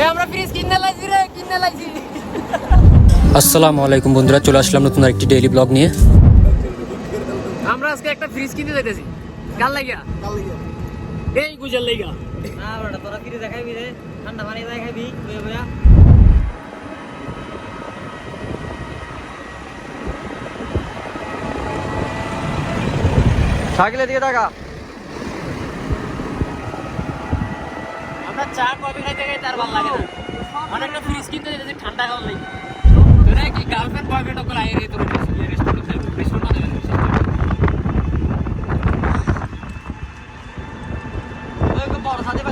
এ আমরা ফ্রিজ কিনে লাইছি রে কিনে লাইছি। আসসালামু আলাইকুম বন্ধুরা চলে আসলাম নতুন একটি ডেইলি ব্লগ নিয়ে। আমরা আজকে একটা ফ্রিজ কিনতে যাইতেছি। কাল লাগিয়া। এই গুজল লাইগা না বেটা তোরা কিরে দেখাইবি রে। ঠান্ডা পানি দেখাইবি বইয়া বইয়া। সাইকেলের দিকে দেখা চা কফি খাইতে খাইতে আর ভালো লাগে না। অনেকটা ফ্রিজ কিনতে যেতে ঠান্ডা খাওয়ার লাগে তোরা কি গার্লফ্রেন্ড বয়ফ্রেন্ড রে তোর রেস্টুরেন্ট রেস্টুরেন্ট দেবেন ওই বড় সাথে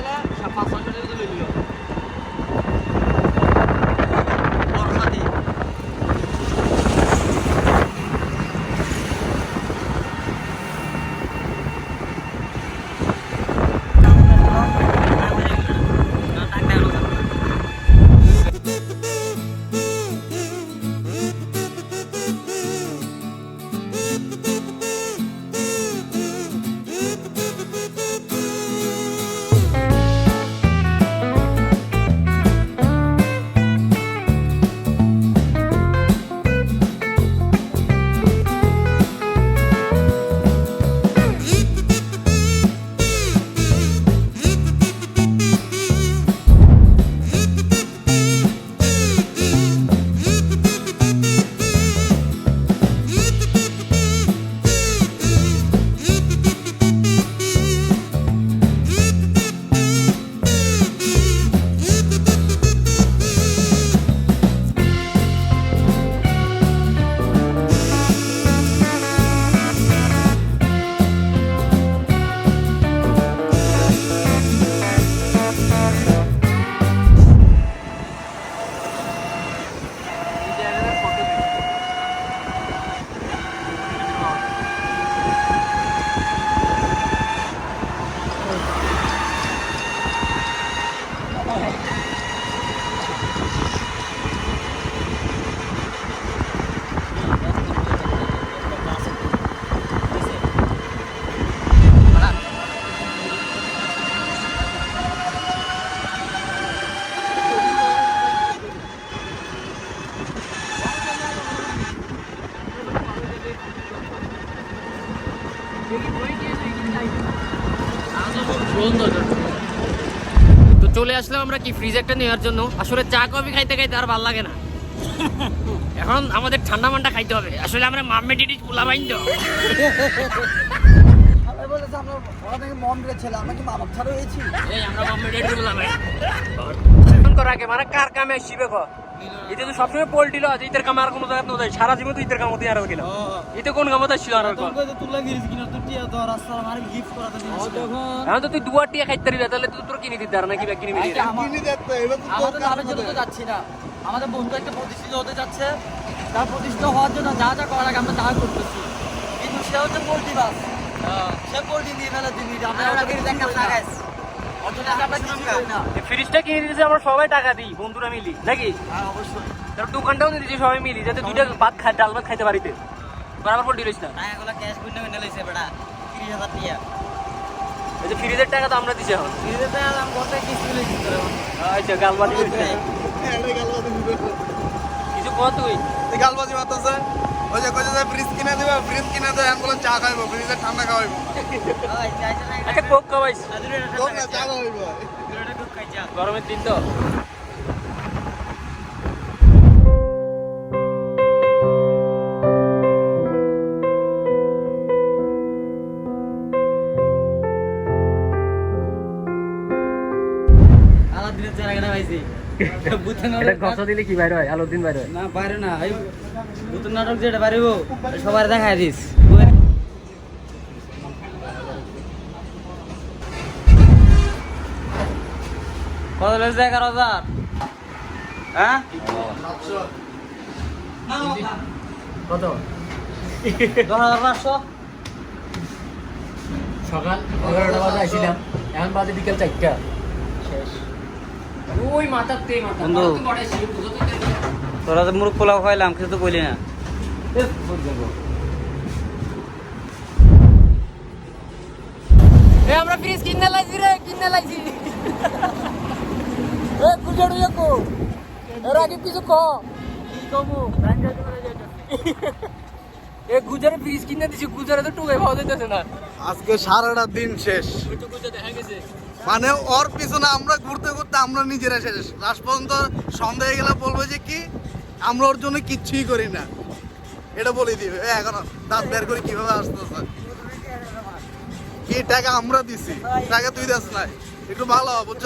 তো চলে আসলাম আমরা কি ফ্রিজ একটা নেওয়ার জন্য। আসলে চা কফি খাইতে খাইতে আর ভালো লাগে না। এখন আমাদের ঠান্ডা মান্ডা খাইতে হবে। আসলে আমরা মাম্মে ডিডিজ পোলা বাইন তো আমরা মন মাম্মে ডিডিজ পোলা বাইন ফোন করা মানে কার কামে শিবে ক এতে তো সবসময় পোল্ট্রি লজ ইতের কামে আর কোনো জায়গা নয়। সারা জীবন তো ইতের কামতে আর গেল। এতে কোন ছিল আর কর টিয়া তো গিফট করা তো এখন তো তুই দুয়ার টিয়া খাইতে পারবি তাহলে তুই তোর কিনে দিতে আর নাকি কিনে দিবি আমাদের লাভের জন্য তো যাচ্ছি না। আমাদের বন্ধু একটা প্রতিষ্ঠিত হতে যাচ্ছে। তার প্রতিষ্ঠিত হওয়ার জন্য যা যা করার আগে আমরা তা করতেছি। কিন্তু সে হচ্ছে পোল্ট্রি বাস। সে পোল্ট্রি নিয়ে ফেলে দিবি আমরা ফ্রিজটা কিনে দিতেছে আমরা সবাই টাকা দিই বন্ধুরা মিলি নাকি? হ্যাঁ অবশ্যই। তার দোকানটাও দিয়ে দিচ্ছি সবাই মিলি যাতে দুইটা ভাত খায় ডাল ভাত খাইতে পারিতে বরাবর পোল্ট্রি না টাকাগুলো ক্যাশ লইছে বেটা এই যে ফ্রিজের টাকা তো আমরা দিছি এখন। কত কিস্তি লইছি তোর আচ্ছা গালবাটি কিছু কত তুই। গালবাজি মারতেছে? ওই যে কইছে যে ফ্রিজ কিনে দিবে ফ্রিজ কিনে দেয় এখন বলে চা খাইবো ফ্রিজে ঠান্ডা খাওয়াইবো। একটা কোক খাওয়াইস কোক না চা খাওয়াইবো। গরমের দিন তো। আলাদিনের জায়গাটা পাইছি। এটা গসা দিলে কি বাইরে হয়? আলোর দিন বাইরে হয়? না পারে না। এই নতুন নাটক যেটা পারিব সবার দেখাই দিস। কত লেগেছে এগারো হাজার হ্যাঁ? কত? দশ হাজার পাঁচশো। সকাল এগারোটা বাজে আসছিলাম এখন বাজে বিকেল চারটা। ওই মাথার তে মাথা। তোরা তো মুরগ পোলাও খাইলাম কিছু তো কইলি না। এ আমরা ফ্রিজ কিনে লাইছি রে কিনে লাইছি। এ গুজর কো এর আগে কিছু ক। কি কমু এ গুজরে ফ্রিজ কিনে দিছি গুজরে তো টুকে পাওয়া যাইতেছে না। আজকে সারাটা দিন শেষ। ওই তো গুজর দেখা গেছে। মানে ওর পিছনে আমরা ঘুরতে ঘুরতে আমরা নিজেরা শেষ। লাস্ট পর্যন্ত সন্ধ্যা হয়ে গেলে বলব যে কি, আমরা ওর জন্য কিচ্ছুই করি না। এটা বলে দিবে। এখন দাঁত বের করে কীভাবে আসতেছে? কি টাকা আমরা দিছি? টাকা তুই দাস নাই। একটু ভালো বুঝছ